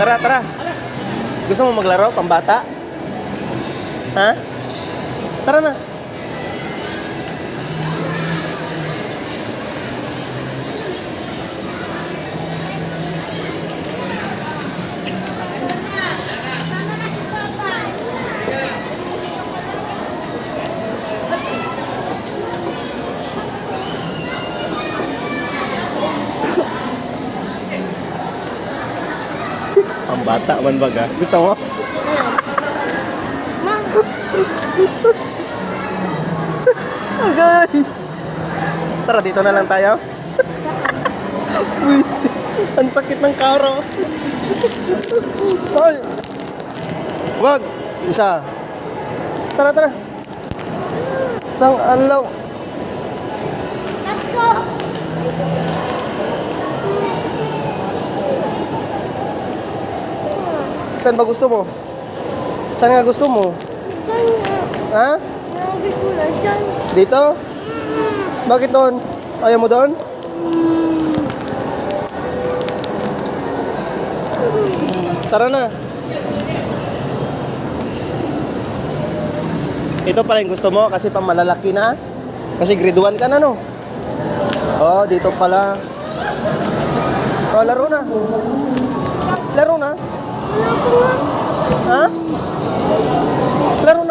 Tara, tara. Gusto mo maglaro, pambata? Ha? Tara na. Pambata man baga. Gusto mo? Agay! Tara, dito na lang tayo. Buisit. Ang sakit ng karo. Hoy! Wag! Isa. Tara, tara. Sang alaw. Let's go! Saan ba gusto mo? Saan nga gusto mo? Ha? Dito? Bakit doon? Ayaw mo doon? Tara na. Ito pala yung gusto mo kasi pang malalaki na. Kasi grade 1 ka na no. Oh, dito pala. Oh, laro na. Claro,